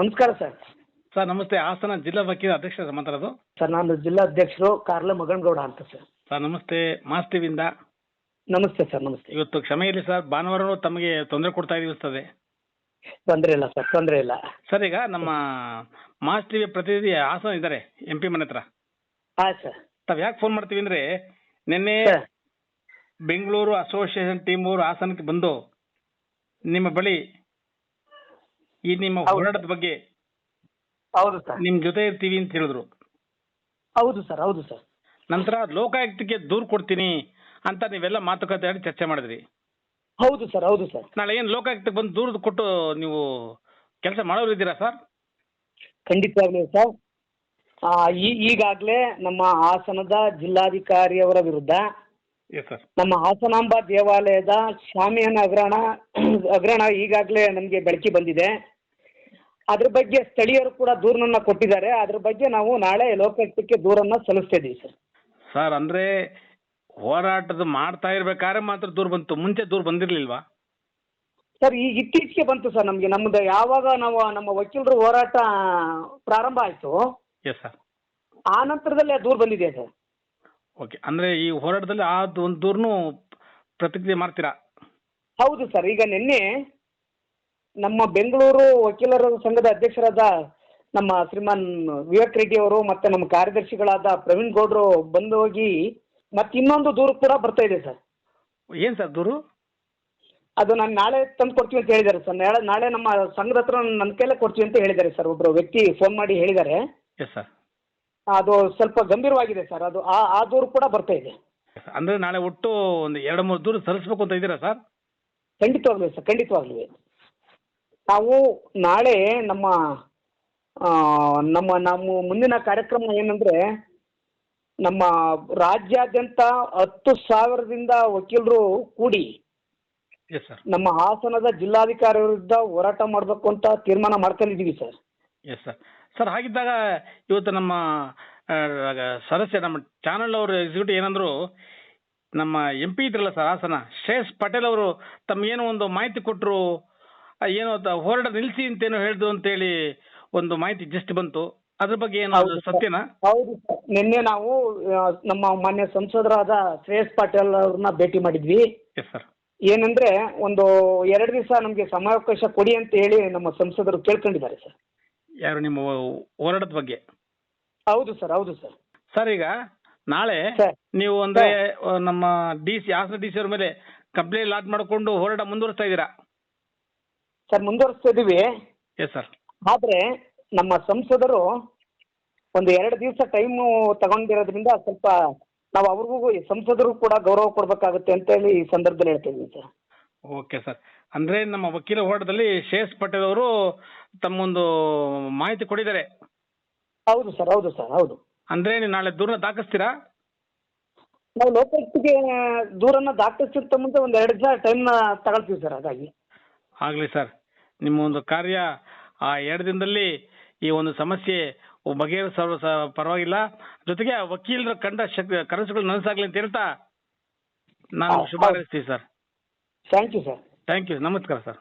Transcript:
ನಮಸ್ಕಾರ sir. Sir ನಮಸ್ತೆ. ಹಾಸನ ಜಿಲ್ಲಾ ವಕೀಲ ಅಧ್ಯಕ್ಷ ಮಾತಾಡೋದು. ಸರ್ ನಾನು ಜಿಲ್ಲಾ ಅಧ್ಯಕ್ಷರು ಕಾರ್ಲ ಮಗನಗೌಡ ಅಂತ ಸರ್. ಸರ್ ನಮಸ್ತೆ. ಮಾಸ್ ಟಿವಿಯಿಂದ. ನಮಸ್ತೆ ಸರ್ ನಮಸ್ತೆ. ಇವತ್ತು ಕ್ಷಮೆ ಇರಲಿ ಸರ್ ಭಾನುವಾರ ತಮಗೆ ತೊಂದರೆ ಕೊಡ್ತಾ ಇದೀವಿ ತೊಂದರೆ ಇಲ್ಲ ಸರ್ ತೊಂದರೆ ಇಲ್ಲ. ಸರ್ ಈಗ ನಮ್ಮ ಮಾಸ್ ಟಿವಿ ಪ್ರತಿನಿಧಿ ಹಾಸನ ಇದ್ದಾರೆ ಎಂ ಪಿ ಮನೆ ಹತ್ರ. ಸರ್. ತಾವ್ ಯಾಕೆ ಫೋನ್ ಮಾಡ್ತೀವಿ ಅಂದ್ರೆ ನಿನ್ನೆ ಬೆಂಗಳೂರು ಅಸೋಸಿಯೇಷನ್ ಟೀಮ್ ಅವರು ಹಾಸನಕ್ಕೆ ಬಂದು ನಿಮ್ಮ ಬಳಿ ಈ ನಿಮ್ಮ ಹೋರಾಟದ ಬಗ್ಗೆ ಹೌದು ಸರ್. ನಿಮ್ ಜೊತೆ ಇರ್ತೀವಿ ಅಂತ ಹೇಳಿದ್ರು. ಹೌದು ಸರ್ ಹೌದು ಸರ್. ನಂತರ ಲೋಕಾಯುಕ್ತಕ್ಕೆ ದೂರು ಕೊಡ್ತೀನಿ ಅಂತ ನೀವೆಲ್ಲ ಮಾತುಕತೆ ಆಡಿ ಚರ್ಚೆ ಮಾಡಿದ್ರಿ. ಹೌದು ಸರ್ ಹೌದು ಸರ್. ನಾಳೆ ಏನು ಲೋಕಾಯುಕ್ತಕ್ಕೆ ಬಂದು ದೂರದ ಕೊಟ್ಟು ನೀವು ಕೆಲಸ ಮಾಡೋರು ಇದ್ದೀರಾ ಸರ್? ಖಂಡಿತವಾಗ್ಲೂ ಸರ್. ಆ, ಈ ಈಗಾಗಲೇ ನಮ್ಮ ಹಾಸನದ ಜಿಲ್ಲಾಧಿಕಾರಿಯವರ ವಿರುದ್ಧ ಎಸ್ ಸರ್ ನಮ್ಮ ಹಾಸನಾಂಬ ದೇವಾಲಯದ ಶಾಮಿಯಾನ ಹಗರಣ ಹಗರಣ ಈಗಾಗಲೇ ನಮಗೆ ಬೆಳಕಿ ಬಂದಿದೆ. ಅದ್ರ ಬಗ್ಗೆ ಸ್ಥಳೀಯರು ಕೂಡ ದೂರನ್ನ ಕೊಟ್ಟಿದ್ದಾರೆ. ಅದ್ರ ಬಗ್ಗೆ ನಾವು ನಾಳೆ ಲೋಕಾಯುಕ್ತಕ್ಕೆ ದೂರನ್ನ ಸಲ್ಲಿಸ್ತಾ ಇದ್ದೀವಿ ಸರ್. ಸರ್ ಅಂದ್ರೆ ಹೋರಾಟದ ಮಾಡ್ತಾ ಇರ್ಬೇಕಾದ್ರೆ ಮಾತ್ರ ದೂರ ಬಂತು. ಮುಂಚೆ ದೂರ ಬಂದಿರ್ಲಿಲ್ವಾ? ಸರ್ ಈಗ ಇತ್ತೀಚೆಗೆ ಬಂತು ಸರ್ ನಮಗೆ. ನಮ್ದು ಯಾವಾಗ ನಾವು ನಮ್ಮ ವಕೀಲರು ಹೋರಾಟ ಪ್ರಾರಂಭ ಆಯಿತು. ಎಸ್ ಸರ್ ಆ ನಂತರದಲ್ಲಿ ದೂರ ಬಂದಿದೆ ಸರ್. ಓಕೆ ಅಂದ್ರೆ ಈ ಹೋರಾಟದಲ್ಲಿ ಆ ಒಂದು ದೂರನು ಪ್ರತಿಕ್ರಿಯೆ ಮಾಡ್ತೀರಾ? ಹೌದು ಸರ್. ಈಗ ನಿನ್ನೆ ನಮ್ಮ ಬೆಂಗಳೂರು ವಕೀಲರ ಸಂಘದ ಅಧ್ಯಕ್ಷರಾದ ನಮ್ಮ ಶ್ರೀಮಾನ್ ವಿವೇಕ್ ರೆಡ್ಡಿ ಅವರು ಮತ್ತೆ ನಮ್ಮ ಕಾರ್ಯದರ್ಶಿಗಳಾದ ಪ್ರವೀಣ್ ಗೌಡ್ರು ಬಂದು ಹೋಗಿ ಮತ್ತೆ ಇನ್ನೊಂದು ದೂರು ಕೂಡ ಬರ್ತಾ ಇದೆ ಸರ್. ಏನ್ ಸರ್ ದೂರು? ಅದು ನಾನು ನಾಳೆ ತಂದು ಕೊಡ್ತೀವಿ ಅಂತ ಹೇಳಿದ್ದಾರೆ ಸರ್. ನಾಳೆ ನಾಳೆ ನಮ್ಮ ಸಂಘದ ಹತ್ರ ನನ್ನ ಕೈಲೇ ಕೊಡ್ತೀವಿ ಅಂತ ಹೇಳಿದ್ದಾರೆ ಸರ್. ಒಬ್ಬರು ವ್ಯಕ್ತಿ ಫೋನ್ ಮಾಡಿ ಹೇಳಿದ್ದಾರೆ. Yes sir. ಅದು ಸ್ವಲ್ಪ ಗಂಭೀರವಾಗಿದೆ ಸರ್. ಅದು ಆ ಆ ದೂರು ಕೂಡ ಬರ್ತಾ ಇದೆ. ಅಂದ್ರೆ ನಾಳೆ ಒಟ್ಟು ಒಂದು ಎರಡು ಮೂರು ದೂರು ಸಲ್ಲಿಸ್ಬೇಕು ಅಂತ ಇದ್ದೀರಾ ಸರ್? ಖಂಡಿತವಾಗ್ಲೂ ಸರ್. ಖಂಡಿತವಾಗ್ಲೂ. ನಾವು ನಾಳೆ ನಮ್ಮ ನಮ್ಮ ನಮ್ಮ ಮುಂದಿನ ಕಾರ್ಯಕ್ರಮ ಏನಂದ್ರೆ ನಮ್ಮ ರಾಜ್ಯಾದ್ಯಂತ ಹತ್ತು ಸಾವಿರದಿಂದ ವಕೀಲರು ಕೂಡಿ ಎಸ್ ಸರ್ ನಮ್ಮ ಹಾಸನದ ಜಿಲ್ಲಾಧಿಕಾರಿ ವಿರುದ್ಧ ಹೋರಾಟ ಮಾಡಬೇಕು ಅಂತ ತೀರ್ಮಾನ ಮಾಡ್ಕೊಂಡಿದ್ದೀವಿ ಸರ್ ಎಸ್ ಸರ್ ಸರ್ ಹಾಗಿದ್ದಾಗ ಇವತ್ತು ನಮ್ಮ ಆ, ಸದಸ್ಯ ನಮ್ಮ ಚಾನಲ್ ಅವರು ಎಕ್ಸಿಕ್ಯೂಟಿವ್ ಏನಂದ್ರು ನಮ್ಮ ಎಂ ಪಿ ಇದ್ರಲ್ಲ ಸರ್ ಹಾಸನ ಶ್ರೇಯಸ್ ಪಟೇಲ್ ಅವರು ತಮ್ಗೇನು ಒಂದು ಮಾಹಿತಿ ಕೊಟ್ಟರು ಏನೋ ಹೋರಾಟ ನಿಲ್ಲಿಸಿ ಅಂತೇನೋ ಅಂತ ಅಂತೇಳಿ ಒಂದು ಮಾಹಿತಿ ಜಸ್ಟ್ ಬಂತು. ಅದ್ರ ಬಗ್ಗೆ ಏನು ಅದು ಹೌದು ಸರ್. ಸತ್ಯನಾ? ಹೌದು ಸರ್. ನಿನ್ನೆ ನಾವು ಆ, ನಮ್ಮ ಮಾನ್ಯ ಸಂಸದರಾದ ಶ್ರೇಯಸ್ ಪಾಟೀಲ್ ಅವ್ರನ್ನ ಭೇಟಿ ಮಾಡಿದ್ವಿ. ಎಸ್ ಸರ್ ಏನಂದ್ರೆ ಒಂದು ಎರಡು ದಿವಸ ನಮ್ಗೆ ಸಮಾವಕಾಶ ಕೊಡಿ ಅಂತ ಹೇಳಿ ನಮ್ಮ ಸಂಸದರು ಕೇಳ್ಕೊಂಡಿದ್ದಾರೆ ಸರ್. ಯಾರು ನಿಮ್ಮ ಹೋರಾಟದ ಬಗ್ಗೆ? ಹೌದು ಸರ್ ಹೌದು ಸರ್. ಸರ್ ಈಗ ನಾಳೆ ಸರ್. ನೀವು ಅಂದ್ರೆ ಆ, ನಮ್ಮ D C Hassan D C ಅವ್ರ ಮೇಲೆ ಕಂಪ್ಲೇಂಟ್ ಲಾಡ್ ಮಾಡಿಕೊಂಡು ಹೋರಾಟ ಮುಂದುವರಿಸ್ತಾ ಇದ್ದೀರಾ? ಸರ್ ಮುಂದುವರಿಸ್ತಾ ಇದೀವಿ ಎಸ್ ಸರ್ ಆದ್ರೆ ನಮ್ಮ ಸಂಸದರು ಒಂದು ಎರಡು ದಿವಸ ಟೈಮ್ ತಗೊಂಡಿರೋದ್ರಿಂದ ಸ್ವಲ್ಪ ನಾವು ಅವ್ರಿಗೂ ಸಂಸದರು ಕೂಡ ಗೌರವ ಕೊಡ್ಬೇಕಾಗುತ್ತೆ ಅಂತ ಹೇಳಿ ಈ ಸಂದರ್ಭದಲ್ಲಿ ಹೇಳ್ತಾ ಸರ್. ಓಕೆ ಸರ್ ಅಂದ್ರೆ ನಮ್ಮ ವಕೀಲ ಹೋರಾಟದಲ್ಲಿ ಶೇಷ್ ಪಟೇಲ್ ಅವರು ತಮ್ಮೊಂದು ಮಾಹಿತಿ ಕೊಟ್ಟಿದ್ದಾರೆ ಹೌದು ಸರ್ ಹೌದು ಸರ್ ಹೌದು. ಅಂದ್ರೆ ನೀವು ನಾಳೆ ದೂರನ ದಾಖಲಿಸ್ತೀರಾ? ನಾವು ಲೋಕಾಯುಕ್ತಿಗೆ ದೂರನ್ನ ದಾಖಲಿಸಿದ ಮುಂದೆ ಒಂದು ಎರಡು ದಿನ ಟೈಮ್ ತಗೊಳ್ತೀವಿ ಸರ್ ಹಾಗಾಗಿ. ಆಗ್ಲಿ ಸರ್. ನಿಮ್ಮ ಒಂದು ಕಾರ್ಯ ಆ ಎರಡು ದಿನದಲ್ಲಿ ಈ ಒಂದು ಸಮಸ್ಯೆ ಬಗೆಹರಿಸೋ ಪರವಾಗಿಲ್ಲ. ಜೊತೆಗೆ ವಕೀಲರ ಕಂಡ ಶಕ್ತಿ ಕನಸುಗಳು ನನಸಾಗ್ಲಿ ಅಂತ ಹೇಳ್ತಾ ನಾನು ಶುಭ ಹಾರೈಸ್ತೀವಿ sir. Thank you sir thank you ನಮಸ್ಕಾರ ಸರ್